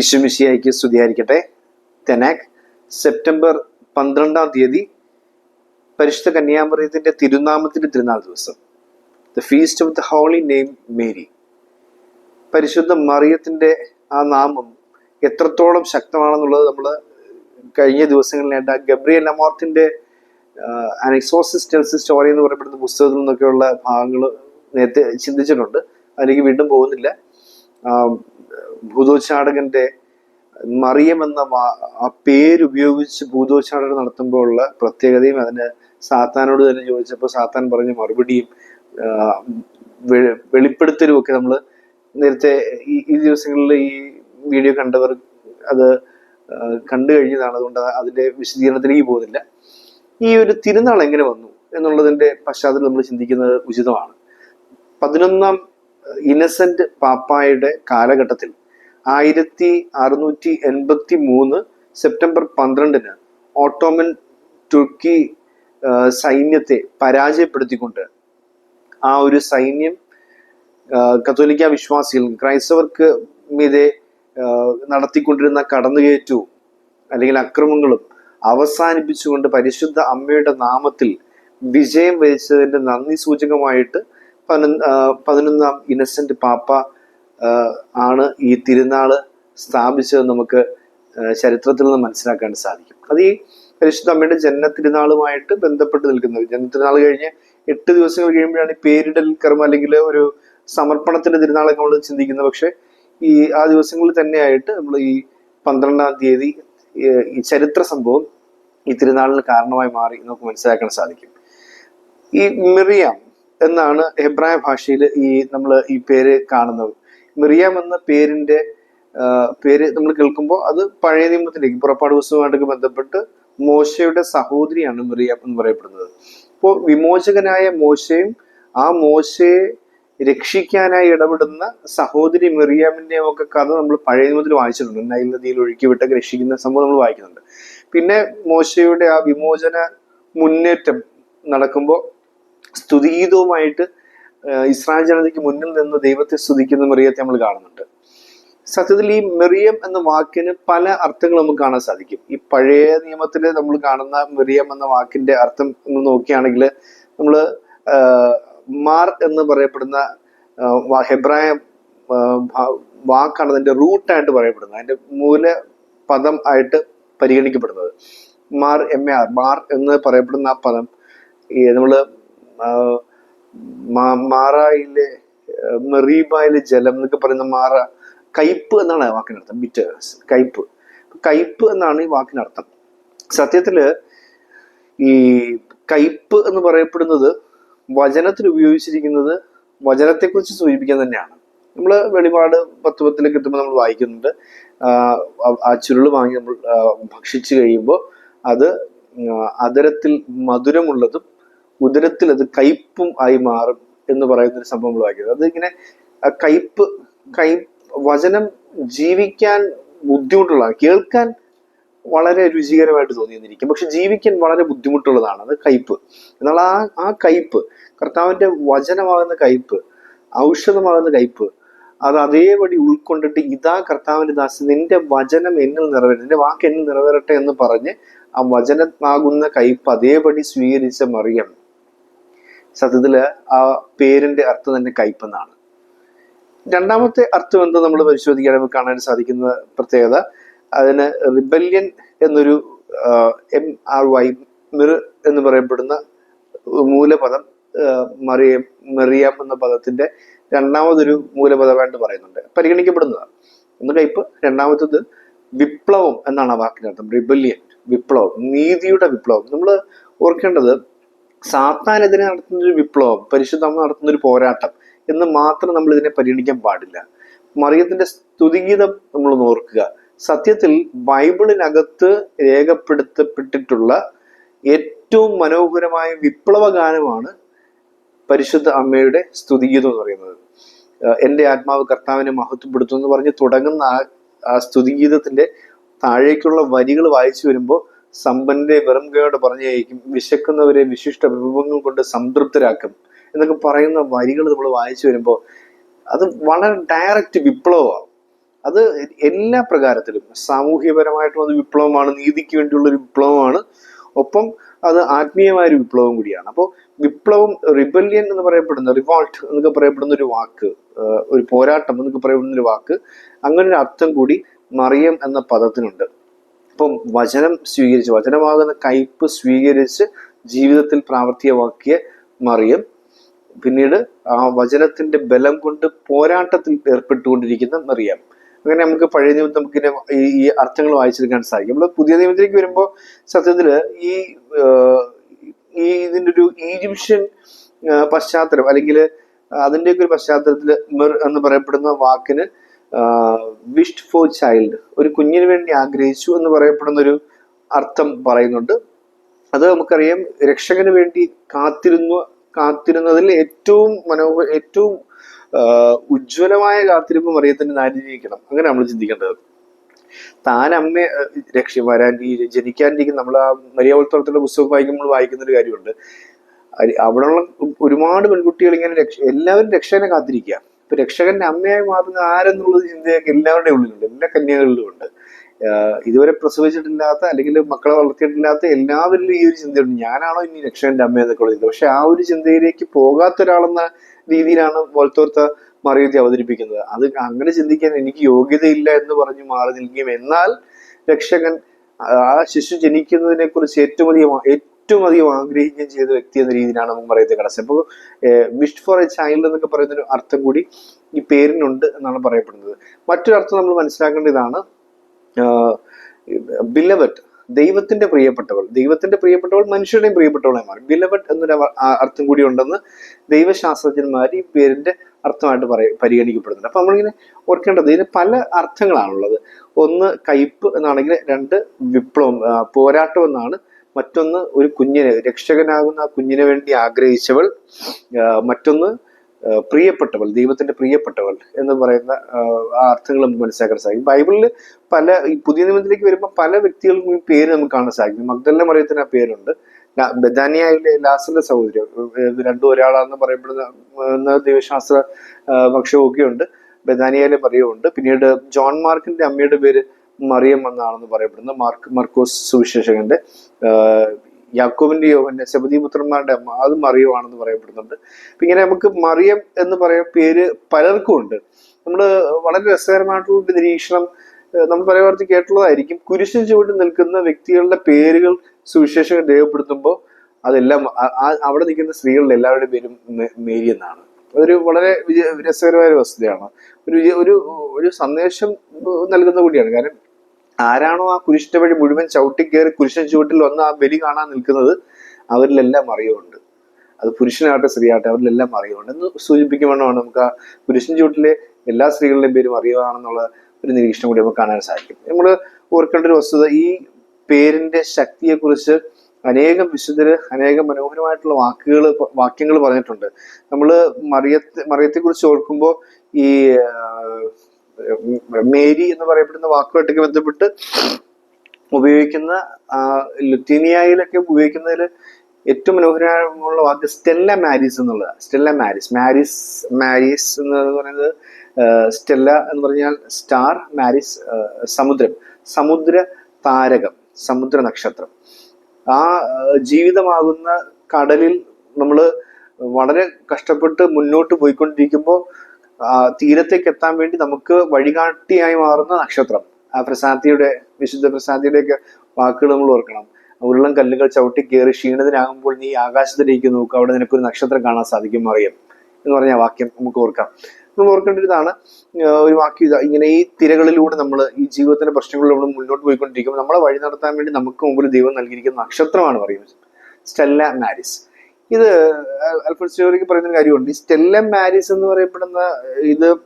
ഈശ്വമിശിയായിക്ക് സ്തുതിയായിരിക്കട്ടെ. തെനാക് സെപ്റ്റംബർ പന്ത്രണ്ടാം തീയതി പരിശുദ്ധ കന്യാമറിയത്തിന്റെ തിരുനാമത്തിന്റെ തിരുനാൾ ദിവസം. The feast of the holy name Mary പരിശുദ്ധ മറിയത്തിന്റെ ആ നാമം എത്രത്തോളം ശക്തമാണെന്നുള്ളത് നമ്മൾ കഴിഞ്ഞ ദിവസങ്ങളിലായിട്ട് ഗബ്രിയൽ അമോർത്തിന്റെ അനെക്സോസിസ് ടെൽസ് സ്റ്റോറി എന്ന് പറയപ്പെടുന്ന പുസ്തകത്തിൽ നിന്നൊക്കെയുള്ള ഭാഗങ്ങൾ നേരത്തെ ചിന്തിച്ചിട്ടുണ്ട്. അതിലേക്ക് വീണ്ടും പോകുന്നില്ല. ഭൂതോച്ചാടകന്റെ മറിയം എന്ന ആ പേരുപയോഗിച്ച് ഭൂതോച്ചാടകം നടത്തുമ്പോൾ ഉള്ള പ്രത്യേകതയും അതിന് സാത്താനോട് തന്നെ ചോദിച്ചപ്പോൾ സാത്താൻ പറഞ്ഞ മറുപടിയും വെളിപ്പെടുത്തലും ഒക്കെ നമ്മൾ നേരത്തെ ഈ ഈ ദിവസങ്ങളിൽ ഈ വീഡിയോ കണ്ടവർ അത് കണ്ടു കഴിഞ്ഞതാണ്. അതുകൊണ്ട് അതിന്റെ വിശദീകരണത്തിലേക്ക് പോകുന്നില്ല. ഈ ഒരു തിരുനാൾ എങ്ങനെ വന്നു എന്നുള്ളതിന്റെ പശ്ചാത്തലം നമ്മൾ ചിന്തിക്കുന്നത് ഉചിതമാണ്. പതിനൊന്നാം ഇന്നസെന്റ് പാപ്പായുടെ കാലഘട്ടത്തിൽ ആയിരത്തി അറുന്നൂറ്റി എൺപത്തി മൂന്ന് സെപ്റ്റംബർ പന്ത്രണ്ടിന് ഓട്ടോമൻ തുർക്കി സൈന്യത്തെ പരാജയപ്പെടുത്തിക്കൊണ്ട് ആ ഒരു സൈന്യം കത്തോലിക്ക വിശ്വാസികൾ ക്രൈസ്തവർക്ക് മീതെ നടത്തിക്കൊണ്ടിരുന്ന കടന്നുകയറ്റവും അല്ലെങ്കിൽ അക്രമങ്ങളും അവസാനിപ്പിച്ചുകൊണ്ട് പരിശുദ്ധ അമ്മയുടെ നാമത്തിൽ വിജയം വരിച്ചതിന്റെ നന്ദി സൂചകമായിട്ട് പതിനൊന്ന് ഇന്നസെന്റ് പാപ്പ ആണ് ഈ തിരുനാൾ സ്ഥാപിച്ചത് നമുക്ക് ചരിത്രത്തിൽ നിന്ന് മനസ്സിലാക്കാൻ സാധിക്കും. അത് ഈ പരിശുദ്ധ അമ്മയുടെ ജന്മ തിരുനാളുമായിട്ട് ബന്ധപ്പെട്ട് നിൽക്കുന്നത് ജന്മ തിരുനാൾ കഴിഞ്ഞ് എട്ട് ദിവസങ്ങൾ കഴിയുമ്പോഴാണ് ഈ പേരിടൽ കർമ്മ അല്ലെങ്കിൽ ഒരു സമർപ്പണത്തിന്റെ തിരുനാളൊക്കെ നമ്മൾ ചിന്തിക്കുന്നത്. പക്ഷെ ഈ ആ ദിവസങ്ങളിൽ തന്നെയായിട്ട് നമ്മൾ ഈ പന്ത്രണ്ടാം തീയതി ഈ ചരിത്ര സംഭവം ഈ തിരുനാളിന് കാരണമായി മാറി നമുക്ക് മനസ്സിലാക്കാൻ സാധിക്കും. ഈ മിറിയാം എന്നാണ് ഹെബ്രായ ഭാഷയിൽ ഈ നമ്മൾ ഈ പേര് കാണുന്നത്. മിറിയാം എന്ന പേരിന്റെ പേര് നമ്മൾ കേൾക്കുമ്പോൾ അത് പഴയ നിയമത്തിലേക്ക് പുറപ്പാട് പുസ്തകമായിട്ടൊക്കെ ബന്ധപ്പെട്ട് മോശയുടെ സഹോദരിയാണ് മിറിയാം എന്ന് പറയപ്പെടുന്നത്. അപ്പോൾ വിമോചകനായ മോശയും ആ മോശയെ രക്ഷിക്കാനായി ഇടപെടുന്ന സഹോദരി മിറിയാമിന്റെയും ഒക്കെ കഥ നമ്മൾ പഴയ നിയമത്തിൽ വായിച്ചിട്ടുണ്ട്. നൈൽ നദിയിൽ ഒഴുക്കി വിട്ടൊക്കെ രക്ഷിക്കുന്ന സംഭവം നമ്മൾ വായിക്കുന്നുണ്ട്. പിന്നെ മോശയുടെ ആ വിമോചന മുന്നേറ്റം നടക്കുമ്പോൾ സ്തുതിഗീതവുമായിട്ട് ആ, ഇസ്രായേൽ ജനതയ്ക്ക് മുന്നിൽ നിന്ന് ദൈവത്തെ സ്തുതിക്കുന്ന മെറിയത്തെ നമ്മൾ കാണുന്നുണ്ട്. സത്യത്തിൽ ഈ മെറിയം എന്ന വാക്കിന് പല അർത്ഥങ്ങൾ നമുക്ക് കാണാൻ സാധിക്കും. ഈ പഴയ നിയമത്തിൽ നമ്മൾ കാണുന്ന മെറിയം എന്ന വാക്കിന്റെ അർത്ഥം ഒന്ന് നോക്കുകയാണെങ്കിൽ നമ്മൾ മാർ എന്ന് പറയപ്പെടുന്ന ഹെബ്രായ വാക്കാണ് അതിന്റെ റൂട്ടായിട്ട് പറയപ്പെടുന്നത്. അതിന്റെ മൂല പദം ആയിട്ട് പരിഗണിക്കപ്പെടുന്നത്. Mar M A R Mar എന്ന് പറയപ്പെടുന്ന ആ പദം ഈ മാ- മാറായിലെ മെറീബായിലെ ജലം എന്നൊക്കെ പറയുന്ന മാറ കയ്പ് എന്നാണ് വാക്കിനർത്ഥം ബിറ്റേഴ്സ് കയ്പ് കയ്പ് എന്നാണ് ഈ വാക്കിനർത്ഥം. സത്യത്തിൽ ഈ കയ്പ് എന്ന് പറയപ്പെടുന്നത് വചനത്തിൽ ഉപയോഗിച്ചിരിക്കുന്നത് വചനത്തെക്കുറിച്ച് സൂചിപ്പിക്കാൻ തന്നെയാണ്. നമ്മൾ വെളിപാട് പത്ത് പത്തിലേക്ക് എത്തുമ്പോൾ നമ്മൾ വായിക്കുന്നുണ്ട്. ആ, ചുരുൾ വാങ്ങി നമ്മൾ ഭക്ഷിച്ചു കഴിയുമ്പോൾ അത് അതരത്തിൽ മധുരമുള്ളതും ഉദരത്തിൽ അത് കയ്പും ആയി മാറും എന്ന് പറയുന്ന ഒരു സംഭവം നമ്മൾ വായിക്കുന്നത്. അതിങ്ങനെ ഇങ്ങനെ കയ്പ് കൈ വചനം ജീവിക്കാൻ ബുദ്ധിമുട്ടുള്ളതാണ് കേൾക്കാൻ വളരെ രുചികരമായിട്ട് തോന്നിയെന്നിരിക്കും പക്ഷെ ജീവിക്കാൻ വളരെ ബുദ്ധിമുട്ടുള്ളതാണ് അത് കയ്പ്. എന്നാൽ ആ ആ കയ്പ് കർത്താവിന്റെ വചനമാകുന്ന കയ്പ് ഔഷധമാകുന്ന കയ്പ് അത് അതേപടി ഉൾക്കൊണ്ടിട്ട് ഇതാ കർത്താവിന്റെ ദാസ് നിന്റെ വചനം എന്നിൽ നിറവേറട്ടെ നിന്റെ വാക്ക് എന്നിൽ നിറവേറട്ടെ എന്ന് പറഞ്ഞ് ആ വചനമാകുന്ന കയ്പ് അതേപടി സ്വീകരിച്ച മറിയം. സത്യത്തിൽ ആ പേരിന്റെ അർത്ഥം തന്നെ കയ്പെന്നാണ്. രണ്ടാമത്തെ അർത്ഥം എന്താ നമ്മൾ പരിശോധിക്കുകയാണെങ്കിൽ കാണാൻ സാധിക്കുന്ന പ്രത്യേകത അതിന് റിബല്യൻ എന്നൊരു എം ആർ വൈ മിർ എന്ന് പറയപ്പെടുന്ന മൂലപദം മറിയം മെറിയാം എന്ന പദത്തിന്റെ രണ്ടാമതൊരു മൂലപദമായിട്ട് പറയുന്നുണ്ട്. പരിഗണിക്കപ്പെടുന്നതാണ്. ഒന്ന് കയ്പ് രണ്ടാമത്തത് വിപ്ലവം എന്നാണ് ആ വാക്കിനർത്ഥം. റിബല്യൻ വിപ്ലവം നീതിയുടെ വിപ്ലവം. നമ്മൾ ഓർക്കേണ്ടത് സാത്താനെതിരെ നടത്തുന്ന ഒരു വിപ്ലവം പരിശുദ്ധം നടത്തുന്ന ഒരു പോരാട്ടം എന്ന് മാത്രം നമ്മൾ ഇതിനെ പരിഗണിക്കാൻ പാടില്ല. മറിയത്തിന്റെ സ്തുതിഗീതം നമ്മൾ ഓർക്കുക. സത്യത്തിൽ ബൈബിളിനകത്ത് രേഖപ്പെടുത്തപ്പെട്ടിട്ടുള്ള ഏറ്റവും മനോഹരമായ വിപ്ലവ ഗാനമാണ് പരിശുദ്ധ അമ്മയുടെ സ്തുതിഗീതം എന്ന് പറയുന്നത്. എന്റെ ആത്മാവ് കർത്താവിനെ മഹത്വപ്പെടുത്തും എന്ന് പറഞ്ഞ് തുടങ്ങുന്ന ആ സ്തുതിഗീതത്തിന്റെ താഴേക്കുള്ള വരികൾ വായിച്ചു വരുമ്പോൾ സമ്പന്നരെ വെറും പറഞ്ഞയക്കും വിശക്കുന്നവരെ വിശിഷ്ട വിഭവങ്ങൾ കൊണ്ട് സംതൃപ്തരാക്കും എന്നൊക്കെ പറയുന്ന വരികൾ നമ്മൾ വായിച്ചു വരുമ്പോൾ അത് വളരെ ഡയറക്റ്റ് വിപ്ലവമാണ്. അത് എല്ലാ പ്രകാരത്തിലും സാമൂഹ്യപരമായിട്ടും അത് വിപ്ലവമാണ് നീതിക്ക് വേണ്ടിയുള്ള ഒരു വിപ്ലവമാണ്. ഒപ്പം അത് ആത്മീയമായ ഒരു വിപ്ലവം കൂടിയാണ്. അപ്പോൾ വിപ്ലവം റിബല്യൻ എന്ന് പറയപ്പെടുന്ന റിവോൾട്ട് എന്നൊക്കെ പറയപ്പെടുന്ന ഒരു വാക്ക് ഒരു പോരാട്ടം എന്നൊക്കെ പറയപ്പെടുന്ന ഒരു വാക്ക് അങ്ങനെ ഒരു അർത്ഥം കൂടി മറിയം എന്ന പദത്തിനുണ്ട്. അപ്പം വചനം സ്വീകരിച്ച് വചനമാകുന്ന കയ്പ് സ്വീകരിച്ച് ജീവിതത്തിൽ പ്രാവർത്തികമാക്കിയ മറിയം. പിന്നീട് ആ വചനത്തിന്റെ ബലം കൊണ്ട് പോരാട്ടത്തിൽ ഏർപ്പെട്ടുകൊണ്ടിരിക്കുന്ന മറിയം. അങ്ങനെ നമുക്ക് പഴയ നിയമത്തിൽ നമുക്ക് ഈ ഈ അർത്ഥങ്ങൾ വായിച്ചെടുക്കാൻ സാധിക്കും. നമ്മൾ പുതിയ നിയമത്തിലേക്ക് വരുമ്പോൾ സത്യത്തിൽ ഈ ഈ ഇതിന്റെ ഒരു ഈജിപ്ഷ്യൻ പശ്ചാത്തലം അല്ലെങ്കിൽ അതിന്റെയൊക്കെ ഒരു പശ്ചാത്തലത്തിൽ മെർ എന്ന് പറയപ്പെടുന്ന വാക്കിന് വിഷ്ഡ് ഫോർ ചൈൽഡ് ഒരു കുഞ്ഞിന് വേണ്ടി ആഗ്രഹിച്ചു എന്ന് പറയപ്പെടുന്ന ഒരു അർത്ഥം പറയുന്നുണ്ട്. അത് നമുക്കറിയാം രക്ഷകന് വേണ്ടി കാത്തിരുന്നു കാത്തിരുന്നതിൽ ഏറ്റവും മനോഹ ഏറ്റവും ഉജ്ജ്വലമായ കാത്തിരിപ്പ് മറിയത്തിന്റെ നാരിയിരിക്കണം അങ്ങനെ നമ്മൾ ചിന്തിക്കേണ്ടത്. താൻ അമ്മ രക്ഷ വരാൻ ഈ ജനിക്കാനിരിക്കുന്ന നമ്മൾ ആ മരിയാവളത്തോളത്തിന്റെ പുസ്തകം വായിക്കുമ്പോൾ വായിക്കുന്ന ഒരു കാര്യമുണ്ട് അവിടെയുള്ള ഒരുപാട് പെൺകുട്ടികൾ ഇങ്ങനെ രക്ഷ എല്ലാവരും രക്ഷകനെ കാത്തിരിക്കുക. ഇപ്പൊ രക്ഷകന്റെ അമ്മയായി മാറുന്ന ആരെന്നുള്ളത് ചിന്തയൊക്കെ എല്ലാവരുടെയും ഉള്ളിലുണ്ട്. എല്ലാ കന്യകളിലും ഉണ്ട് ഇതുവരെ പ്രസവിച്ചിട്ടില്ലാത്ത അല്ലെങ്കിൽ മക്കളെ വളർത്തിയിട്ടില്ലാത്ത എല്ലാവരിലും ഈ ഒരു ചിന്തയുണ്ട്. ഞാനാണോ ഇനി രക്ഷകന്റെ അമ്മ എന്നൊക്കെ ഉള്ളത്. പക്ഷെ ആ ഒരു ചിന്തയിലേക്ക് പോകാത്ത ഒരാളെന്ന രീതിയിലാണ് പോലത്തോർത്ത മറിയത്തി അവതരിപ്പിക്കുന്നത്. അത് അങ്ങനെ ചിന്തിക്കാൻ എനിക്ക് യോഗ്യതയില്ല എന്ന് പറഞ്ഞു മാറി നിൽക്കും എന്നാൽ രക്ഷകൻ ആ ശിശു ജനിക്കുന്നതിനെ കുറിച്ച് ഏറ്റവും അധികം ഏറ്റവും അധികം ആഗ്രഹിക്കുകയും ചെയ്ത വ്യക്തി എന്ന രീതിയിലാണ് നമുക്ക് പറയുന്നത് കടസ്. അപ്പോൾ വിഷ് ഫോർ എ ചൈൽഡ് എന്നൊക്കെ പറയുന്ന ഒരു അർത്ഥം കൂടി ഈ പേരിനുണ്ട് എന്നാണ് പറയപ്പെടുന്നത്. മറ്റൊരു അർത്ഥം നമ്മൾ മനസ്സിലാക്കേണ്ട മനസ്സിലാക്കേണ്ടതാണ് ബിലവറ്റ് ദൈവത്തിന്റെ പ്രിയപ്പെട്ടവൾ. ദൈവത്തിന്റെ പ്രിയപ്പെട്ടവൾ മനുഷ്യരുടെയും പ്രിയപ്പെട്ടവളായി മാറി. ബിലവറ്റ് എന്നൊരു അർത്ഥം കൂടി ഉണ്ടെന്ന് ദൈവശാസ്ത്രജ്ഞന്മാർ ഈ പേരിന്റെ അർത്ഥമായിട്ട് പറയ പരിഗണിക്കപ്പെടുന്നുണ്ട്. അപ്പൊ നമ്മളിങ്ങനെ ഓർക്കേണ്ടത് ഇതിന് പല അർത്ഥങ്ങളാണുള്ളത്. ഒന്ന് കയ്പ് എന്നാണെങ്കിൽ രണ്ട് വിപ്ലവം പോരാട്ടം എന്നാണ് മറ്റൊന്ന് ഒരു കുഞ്ഞിനെ രക്ഷകനാകുന്ന ആ കുഞ്ഞിന് വേണ്ടി ആഗ്രഹിച്ചവൾ മറ്റൊന്ന് പ്രിയപ്പെട്ടവൾ ദൈവത്തിന്റെ പ്രിയപ്പെട്ടവൾ എന്ന് പറയുന്ന ആ, അർത്ഥങ്ങൾ നമുക്ക് മനസ്സിലാക്കാൻ സാധിക്കും. ബൈബിളിൽ പല ഈ പുതിയ നിയമത്തിലേക്ക് വരുമ്പോൾ പല വ്യക്തികൾക്കും ഈ പേര് നമുക്ക് കാണാൻ സാധിക്കും. മഗ്ദലിനെ മറിയത്തിന് ആ പേരുണ്ട് ബദാനിയായിലെ ലാസിന്റെ സഹോദരി രണ്ടും ഒരാളാണെന്ന് പറയപ്പെടുന്ന ദൈവശാസ്ത്ര ഉണ്ട് ബെഥാനിയയിലെ മറിയമുണ്ട് പിന്നീട് ജോൺ മാർക്കിന്റെ അമ്മയുടെ പേര് മറിയം എന്നാണെന്ന് പറയപ്പെടുന്ന മാർക്ക് മർക്കോസ് സുവിശേഷകന്റെ യാക്കോബിന്റെ യോഹന്റെ ശബദി പുത്രന്മാരുടെ അമ്മ. അത് മറിയമാണെന്ന് പറയപ്പെടുന്നുണ്ട്. അപ്പൊ ഇങ്ങനെ നമുക്ക് മറിയം എന്ന് പറയാൻ പേര് പലർക്കും ഉണ്ട്. നമ്മൾ വളരെ രസകരമായിട്ടുള്ള നിരീക്ഷണം നമ്മൾ പലവർത്തി കേട്ടുള്ളതായിരിക്കും. കുരിശിന് ചുവട്ടിൽ നിൽക്കുന്ന വ്യക്തികളുടെ പേരുകൾ സുവിശേഷകൻ രേഖപ്പെടുത്തുമ്പോൾ അതെല്ലാം അവിടെ നിൽക്കുന്ന സ്ത്രീകളുടെ എല്ലാവരുടെയും പേരും മേരി എന്നാണ്. അതൊരു വളരെ രസകരമായ വസ്തുതയാണ്. ഒരു ഒരു ഒരു സന്ദേശം നൽകുന്ന കൂടിയാണ്. കാരണം ആരാണോ ആ കുരിശിന്റെ വഴി മുഴുവൻ ചവിട്ടിക്കേറി കുരിശൻ ചുവട്ടിൽ വന്ന് ആ ബലി കാണാൻ നിൽക്കുന്നത് അവരിലെല്ലാം അറിയുമുണ്ട് അത് പുരുഷനാകട്ടെ സ്ത്രീയാകട്ടെ അവരിലെല്ലാം അറിയുമുണ്ട് എന്ന് സൂചിപ്പിക്കുമ്പോഴാണ് നമുക്ക് ആ പുരുഷൻ ചുവട്ടിലെ എല്ലാ സ്ത്രീകളുടെയും പേരും അറിയുകയാണെന്നുള്ള ഒരു നിരീക്ഷണം കൂടി നമുക്ക് കാണാൻ സാധിക്കും. നമ്മൾ ഓർക്കേണ്ട ഒരു വസ്തുത ഈ പേരിന്റെ ശക്തിയെക്കുറിച്ച് അനേകം വിശുദ്ധര് അനേകം മനോഹരമായിട്ടുള്ള വാക്കുകൾ വാക്യങ്ങൾ പറഞ്ഞിട്ടുണ്ട്. നമ്മൾ മറിയത്തെ കുറിച്ച് ഓർക്കുമ്പോൾ ഈ മേരി എന്ന് പറയപ്പെടുന്ന വാക്കുമായിട്ടൊക്കെ ബന്ധപ്പെട്ട് ഉപയോഗിക്കുന്ന ലുത്തീനിയയിലൊക്കെ ഉപയോഗിക്കുന്നതിൽ ഏറ്റവും മനോഹരമുള്ള വാക്ക് സ്റ്റെല്ല മാരിസ് എന്നുള്ളതാണ് സ്റ്റെല്ല മാരിസ്. മാരിസ് മാരിസ് എന്ന് പറയുന്നത് സ്റ്റെല്ല എന്ന് പറഞ്ഞാൽ സ്റ്റാർ മാരിസ് സമുദ്രം. സമുദ്ര താരകം സമുദ്ര നക്ഷത്രം. ആ ജീവിതമാകുന്ന കടലിൽ നമ്മൾ വളരെ കഷ്ടപ്പെട്ട് മുന്നോട്ട് പോയിക്കൊണ്ടിരിക്കുമ്പോൾ തീരത്തേക്ക് എത്താൻ വേണ്ടി നമുക്ക് വഴികാട്ടിയായി മാറുന്ന നക്ഷത്രം. ആ പ്രസാദിയുടെ വിശുദ്ധ പ്രസാദിയുടെ ഒക്കെ വാക്കുകൾ നമ്മൾ ഓർക്കണം. ഉരുളം കല്ലുകൾ ചവിട്ടി കയറി ക്ഷീണിതനാകുമ്പോൾ നീ ആകാശത്തിലേക്ക് നോക്കുക അവിടെ നിനക്കൊരു നക്ഷത്രം കാണാൻ സാധിക്കും അറിയാം എന്ന് പറഞ്ഞ വാക്യം നമുക്ക് ഓർക്കാം. നമ്മൾ ഓർക്കേണ്ട ഒരു വാക്യം ഇങ്ങനെ ഈ തിരകളിലൂടെ നമ്മൾ ഈ ജീവിതത്തിന്റെ പ്രശ്നങ്ങളിലൂടെ നമ്മൾ മുന്നോട്ട് പോയിക്കൊണ്ടിരിക്കുമ്പോൾ നമ്മളെ വഴി നടത്താൻ വേണ്ടി നമുക്ക് മുമ്പിൽ ദൈവം നൽകിയിരിക്കുന്ന നക്ഷത്രമാണ് പറയുന്നത്. Stella Maris. ഇത് അൽഫോൺസ് സ്റ്റോറിക്ക് പറയുന്ന ഒരു കാര്യമുണ്ട്. ഈ സ്റ്റെല്ല മാരിസ് എന്ന് പറയപ്പെടുന്ന ഇത്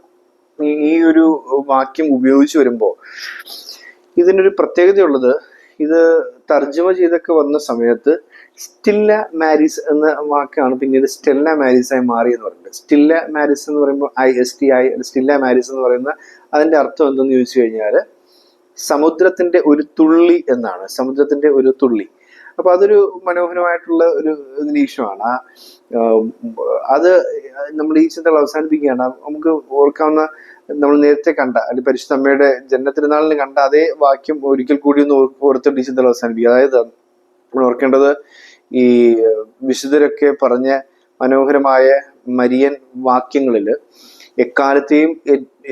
ഈ- ഒരു വാക്യം ഉപയോഗിച്ചു വരുമ്പോൾ ഇതിനൊരു പ്രത്യേകതയുള്ളത് ഇത് തർജമ ചെയ്തൊക്കെ വന്ന സമയത്ത് സ്റ്റില്ല മാരിസ് എന്ന വാക്കാണ് പിന്നീട് സ്റ്റെല്ല ആയി മാറി എന്ന് പറയുന്നത്. സ്റ്റില്ല മാരിസ് എന്ന് പറയുമ്പോൾ I S T I Stella Maris എന്ന് പറയുന്ന അതിന്റെ അർത്ഥം എന്തെന്ന് ചോദിച്ചു കഴിഞ്ഞാൽ സമുദ്രത്തിന്റെ ഒരു തുള്ളി എന്നാണ്. സമുദ്രത്തിന്റെ ഒരു തുള്ളി. അപ്പൊ അതൊരു മനോഹരമായിട്ടുള്ള ഒരു നിരീക്ഷണമാണ്. അത് നമ്മൾ ഈ ചിന്തകൾ അവസാനിപ്പിക്കുകയാണ്. നമുക്ക് ഓർക്കാവുന്ന നമ്മൾ നേരത്തെ കണ്ട അല്ലെങ്കിൽ പരിശുദ്ധ അമ്മയുടെ കണ്ട അതേ വാക്യം ഒരിക്കൽ കൂടി ഒന്ന് ഓർത്തിട്ട് ഈ ചിന്തകൾ അവസാനിപ്പിക്കുക. അതായത് നമ്മൾ ഓർക്കേണ്ടത് ഈ വിശുദ്ധരൊക്കെ പറഞ്ഞ മനോഹരമായ മരിയൻ വാക്യങ്ങളിൽ എക്കാലത്തെയും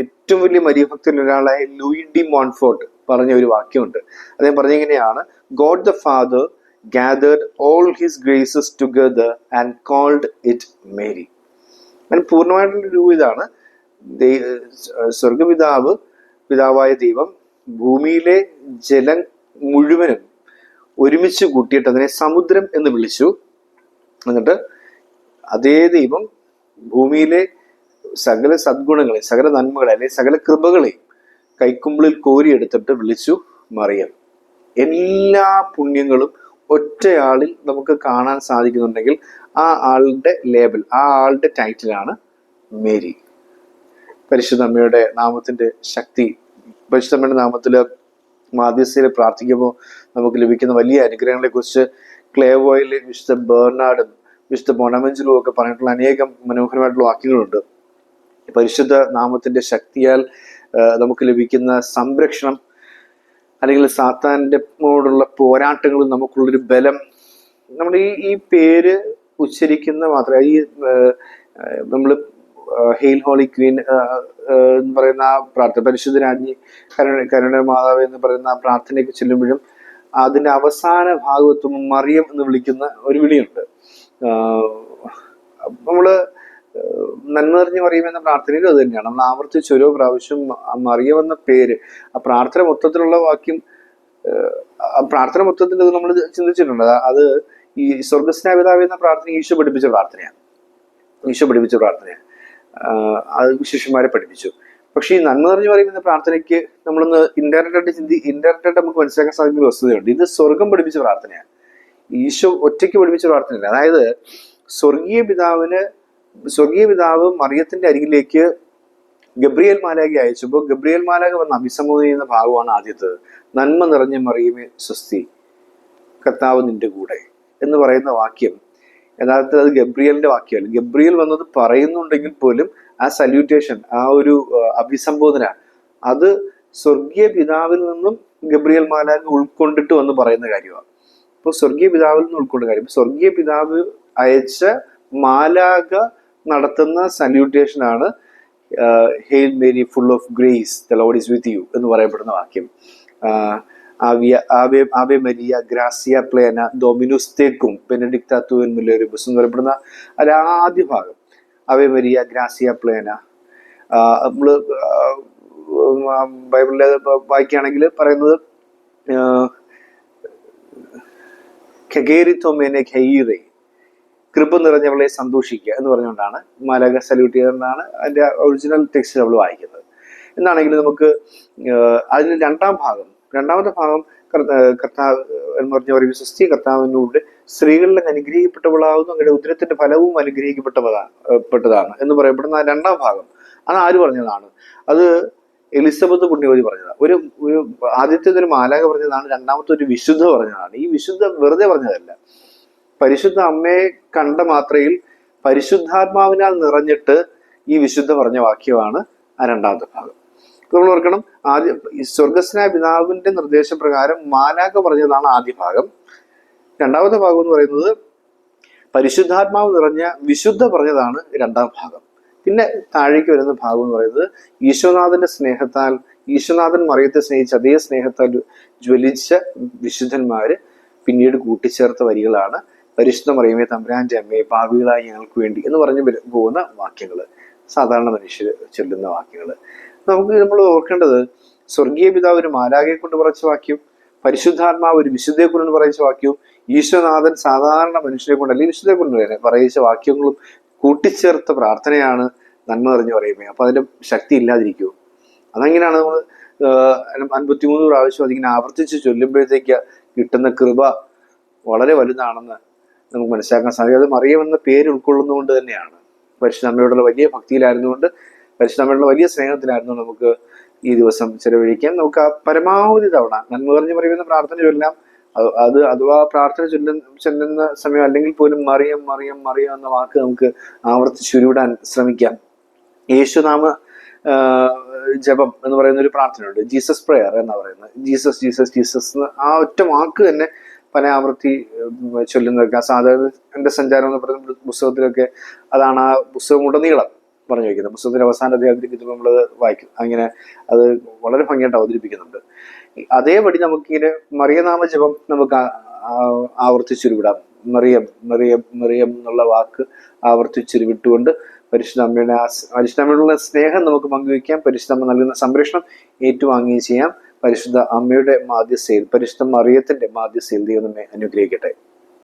ഏറ്റവും വലിയ മരിയഭക്തൻ ഒരാളായ ലൂയി ഡി മോൺഫോർട്ട് പറഞ്ഞ ഒരു വാക്യമുണ്ട്. അദ്ദേഹം പറഞ്ഞിങ്ങനെയാണ് God the Father gathered all his graces together and called it Mary അങ്ങനെ പൂർണമായിട്ടുള്ള രൂപ ഇതാണ്. സ്വർഗപിതാവ് പിതാവായ ദൈവം ഭൂമിയിലെ ജലം മുഴുവനും ഒരുമിച്ച് കൂട്ടിയിട്ട് അതിനെ സമുദ്രം എന്ന് വിളിച്ചു. എന്നിട്ട് അതേ ദൈവം ഭൂമിയിലെ സകല സദ്ഗുണങ്ങളെ സകല നന്മകളെ അല്ലെങ്കിൽ സകല കൃപകളെയും കൈക്കുമ്പിളിൽ കോരിയെടുത്തിട്ട് വിളിച്ചു മറിയം. എല്ലാ പുണ്യങ്ങളും ഒറ്റയാളിൽ നമുക്ക് കാണാൻ സാധിക്കുന്നുണ്ടെങ്കിൽ ആ ആളുടെ ലേബൽ ആ ആളുടെ ടൈറ്റിലാണ് മേരി. പരിശുദ്ധമ്മയുടെ നാമത്തിന്റെ ശക്തി പരിശുദ്ധമ്മയുടെ നാമത്തിൽ മാധ്യസ്ഥയിൽ പ്രാർത്ഥിക്കുമ്പോൾ നമുക്ക് ലഭിക്കുന്ന വലിയ അനുഗ്രഹങ്ങളെ കുറിച്ച് ക്ലേവോയിലെ വിശുദ്ധ ബേർണാഡും വിശുദ്ധ മൊണമഞ്ചിലും ഒക്കെ പറഞ്ഞിട്ടുള്ള അനേകം മനോഹരമായിട്ടുള്ള വാക്യങ്ങളുണ്ട്. പരിശുദ്ധ നാമത്തിന്റെ ശക്തിയാൽ നമുക്ക് ലഭിക്കുന്ന സംരക്ഷണം അല്ലെങ്കിൽ സാത്താന്റെ മോടുള്ള പോരാട്ടങ്ങളും നമുക്കുള്ളൊരു ബലം. നമ്മൾ ഈ ഈ പേര് ഉച്ചരിക്കുന്ന മാത്രമേ ഈ നമ്മൾ ഹെയിൽ ഹോളി ക്വീൻ എന്ന് പറയുന്ന ആ പ്രാർത്ഥന പരിശുദ്ധ രാജ്ഞി കരുണ കരുണ മാതാവ് എന്ന് പറയുന്ന ആ പ്രാർത്ഥനയ്ക്ക് ചെല്ലുമ്പോഴും അതിന്റെ അവസാന ഭാഗത്തും മറിയം എന്ന് വിളിക്കുന്ന ഒരു വിളിയുണ്ട്. നമ്മൾ നന്മ നിറഞ്ഞു മറിയുമെന്ന പ്രാർത്ഥനയിലും അത് തന്നെയാണ്. നമ്മൾ ആവർത്തിച്ച് ഓരോ പ്രാവശ്യം ആ മറിയം പേര് ആ പ്രാർത്ഥന മൊത്തത്തിലുള്ള വാക്യം പ്രാർത്ഥന മൊത്തത്തിൽ നമ്മൾ ചിന്തിച്ചിട്ടുണ്ട്. അത് അത് ഈ സ്വർഗസ്നാപിതാവ് എന്ന പ്രാർത്ഥന ഈശോ പഠിപ്പിച്ച പ്രാർത്ഥനയാണ്. ഈശോ പഠിപ്പിച്ച പ്രാർത്ഥനയാണ്. അത് ശിഷ്യന്മാരെ പഠിപ്പിച്ചു. പക്ഷേ ഈ നന്മ നിറഞ്ഞു പറയുന്ന പ്രാർത്ഥനയ്ക്ക് നമ്മളൊന്ന് ഇൻഡയറക്റ്റ് ആയിട്ട് ചിന്തി ഇൻഡയറക്റ്റ് ആയിട്ട് നമുക്ക് മനസ്സിലാക്കാൻ സാധിക്കുന്ന വസ്തുതയുണ്ട്. ഇത് സ്വർഗം പഠിപ്പിച്ച പ്രാർത്ഥനയാണ്. ഈശോ ഒറ്റയ്ക്ക് പഠിപ്പിച്ച പ്രാർത്ഥനയല്ല. അതായത് സ്വർഗീയ പിതാവിന് സ്വർഗീയ പിതാവ് മറിയത്തിന്റെ അരികിലേക്ക് ഗബ്രിയേൽ മാലാഖ അയച്ചപ്പോൾ ഗബ്രിയേൽ മാലാഖ വന്ന് അഭിസംബോധന ചെയ്യുന്ന ഭാഗമാണ് ആദ്യത്തത് നന്മ നിറഞ്ഞ മറിയമേ സ്വസ്തി കർത്താവ് നിന്റെ കൂടെ എന്ന് പറയുന്ന വാക്യം. യഥാർത്ഥത്തിൽ അത് ഗബ്രിയലിന്റെ വാക്യമല്ല. ഗബ്രിയൽ വന്നത് പറയുന്നുണ്ടെങ്കിൽ പോലും ആ സല്യൂട്ടേഷൻ ആ ഒരു അഭിസംബോധന അത് സ്വർഗീയ പിതാവിൽ നിന്നും ഗബ്രിയൽ മാലാഖ ഉൾക്കൊണ്ടിട്ട് വന്ന് പറയുന്ന കാര്യമാണ്. അപ്പോൾ സ്വർഗീയ പിതാവിൽ നിന്ന് ഉൾക്കൊണ്ട കാര്യം. സ്വർഗീയ പിതാവ് അയച്ച മാലാഖ നടത്തുന്ന സല്യൂട്ടേഷൻ ആണ് hail Mary full of grace the Lord is with you എന്ന് പറയപ്പെടുന്ന വാക്യം. ആവിയ ആവെ മരിയ ഗ്രാസിയ പ്ലേന ഡൊമിനുസ് തേക്കും ബെനഡിക്താത്തുവൻ മുല്ലേറിബുസ് എന്ന് പറയപ്പെടുന്ന ആദ്യ ഭാഗം. ആവെ മരിയ ഗ്രാസിയ പ്ലേന. നമ്മൾ ബൈബിളിലെ വായിക്കുകയാണെങ്കിൽ പറയുന്നത് ഖഗേരി ഖഗേരിത്തോമേനെ ഖയീറെ കൃപ നിറഞ്ഞവളെ സന്തോഷിക്കുക എന്ന് പറഞ്ഞുകൊണ്ടാണ് മാലക സല്യൂട്ട് ചെയ്തെന്നാണ് അതിന്റെ ഒറിജിനൽ ടെക്സ്റ്റ് നമ്മൾ വായിക്കുന്നത്. എന്നാണെങ്കിൽ നമുക്ക് അതിന് രണ്ടാം ഭാഗം രണ്ടാമത്തെ ഭാഗം കർത്താവ് എന്ന് പറഞ്ഞ ഒരു വിശ്വസ്തി കർത്താവിനോട് സ്ത്രീകളിൽ അനുഗ്രഹിക്കപ്പെട്ടവളാവുന്നു അങ്ങനെ ഉദരത്തിന്റെ ഫലവും അനുഗ്രഹിക്കപ്പെട്ടതാണ് പെട്ടതാണ് എന്ന് പറയപ്പെടുന്ന രണ്ടാം ഭാഗം. അത് ആര് പറഞ്ഞതാണ്? അത് എലിസബത്ത് പുണ്യവതി പറഞ്ഞതാണ്. ഒരു ഒരു ആദ്യത്തെ ഒരു മാലാക പറഞ്ഞതാണ് രണ്ടാമത്തെ ഒരു വിശുദ്ധ പറഞ്ഞതാണ്. ഈ വിശുദ്ധ വെറുതെ പറഞ്ഞതല്ല. പരിശുദ്ധ അമ്മയെ കണ്ട മാത്രയിൽ പരിശുദ്ധാത്മാവിനാൽ നിറഞ്ഞിട്ട് ഈ വിശുദ്ധ പറഞ്ഞ വാക്യമാണ് ആ രണ്ടാമത്തെ ഭാഗം. നമ്മൾ ഓർക്കണം ആദ്യ സ്വർഗസ്നായ പിതാവിന്റെ നിർദ്ദേശപ്രകാരം മാനാക പറഞ്ഞതാണ് ആദ്യ ഭാഗം. രണ്ടാമത്തെ ഭാഗം എന്ന് പറയുന്നത് പരിശുദ്ധാത്മാവ് നിറഞ്ഞ വിശുദ്ധ പറഞ്ഞതാണ് രണ്ടാം ഭാഗം. പിന്നെ താഴേക്ക് വരുന്ന ഭാഗം എന്ന് പറയുന്നത് ഈശ്വനാഥന്റെ സ്നേഹത്താൽ ഈശ്വനാഥൻ മറിയത്തെ സ്നേഹിച്ച അതേ സ്നേഹത്താൽ ജ്വലിച്ച വിശുദ്ധന്മാര് പിന്നീട് കൂട്ടിച്ചേർത്ത വരികളാണ് പരിശുദ്ധ മറിയമേ തമ്പുരാന്റെ അമ്മയെ ഭാവികളായി ഞങ്ങൾക്ക് വേണ്ടി എന്ന് പറഞ്ഞു പോകുന്ന വാക്യങ്ങൾ സാധാരണ മനുഷ്യർ ചൊല്ലുന്ന വാക്യങ്ങൾ നമുക്ക് നമ്മൾ ഓർക്കേണ്ടത് സ്വർഗീയ പിതാവ് ഒരു മാലാകെ കൊണ്ട് പറച്ച വാക്യം പരിശുദ്ധാത്മാവ് ഒരു വിശുദ്ധയെ കൊണ്ട് പറയിച്ച വാക്യവും ഈശ്വനാഥൻ സാധാരണ മനുഷ്യരെ കൊണ്ട് അല്ലെങ്കിൽ വിശുദ്ധയെ കൊണ്ട് തന്നെ പറയിച്ച വാക്യങ്ങളും കൂട്ടിച്ചേർത്ത പ്രാർത്ഥനയാണ് നന്മ നിറഞ്ഞു പറയുമ്പോൾ അപ്പൊ അതിന്റെ ശക്തി ഇല്ലാതിരിക്കുമോ അതെങ്ങനെയാണ് നമ്മൾ അൻപത്തിമൂന്ന് പ്രാവശ്യം അതിങ്ങനെ ആവർത്തിച്ച് ചൊല്ലുമ്പോഴത്തേക്ക് കിട്ടുന്ന കൃപ വളരെ വലുതാണെന്ന് നമുക്ക് മനസ്സിലാക്കാൻ സാധിക്കും. അത് മറിയം എന്ന പേര് ഉൾക്കൊള്ളുന്നതുകൊണ്ട് തന്നെയാണ്. പരിശുദ്ധമ്മയോടുള്ള വലിയ ഭക്തിയിലായിരുന്നുകൊണ്ട് പരിശുദ്ധമ്മയോടുള്ള വലിയ സ്നേഹത്തിലായിരുന്നു നമുക്ക് ഈ ദിവസം ചെലവഴിക്കാം. നമുക്ക് ആ പരമാവധി തവണ നന്മ പറഞ്ഞു പ്രാർത്ഥന ചൊല്ലാം. അത് അഥവാ പ്രാർത്ഥന ചൊല്ലുന്ന ചെല്ലുന്ന സമയം അല്ലെങ്കിൽ പോലും മറിയം മറിയം മറിയം എന്ന വാക്ക് നമുക്ക് ആവർത്തിച്ച് ഉരുവിടാൻ ശ്രമിക്കാം. യേശുനാമ ജപം എന്ന് പറയുന്ന ഒരു പ്രാർത്ഥനയുണ്ട്. ജീസസ് പ്രെയർ എന്നാ പറയുന്നത്. ജീസസ് ജീസസ് ജീസസ് എന്ന് ആ ഒറ്റ വാക്ക് തന്നെ ഉം, ചൊല്ലുന്നതൊക്കെ സാധാരണ എന്റെ സഞ്ചാരം എന്ന് പറയുന്ന പുസ്തകത്തിലൊക്കെ അതാണ് ആ പുസ്തകം ഉടനീളം പറഞ്ഞു വയ്ക്കുന്നത് പുസ്തകത്തിന്റെ അവസാന അധ്യായത്തിലേക്ക് നമ്മൾ വായിക്കും. അങ്ങനെ അത് വളരെ ഭംഗിയായിട്ട് അവതരിപ്പിക്കുന്നുണ്ട്. അതേപടി നമുക്കിങ്ങനെ മറിയനാമ ജപം നമുക്ക് ആവർത്തിച്ചുരുവിടാം. മറിയം മറിയം മറിയം എന്നുള്ള വാക്ക് ആവർത്തിച്ചുരുവിട്ടുകൊണ്ട് പരിശുദ്ധ അമ്മയുടെ ആ സ്- സ്നേഹം നമുക്ക് പങ്കുവയ്ക്കാം. പരിശുദ്ധ അമ്മ നൽകുന്ന സംരക്ഷണം ഏറ്റുവാങ്ങുകയും ചെയ്യാം. പരിശുദ്ധ അമ്മയുടെ മാധ്യസ്ഥയിൽ പരിശുദ്ധ മറിയത്തിന്റെ മാധ്യസ്ഥയിൽ ദൈവം നമ്മെ അനുഗ്രഹിക്കട്ടെ.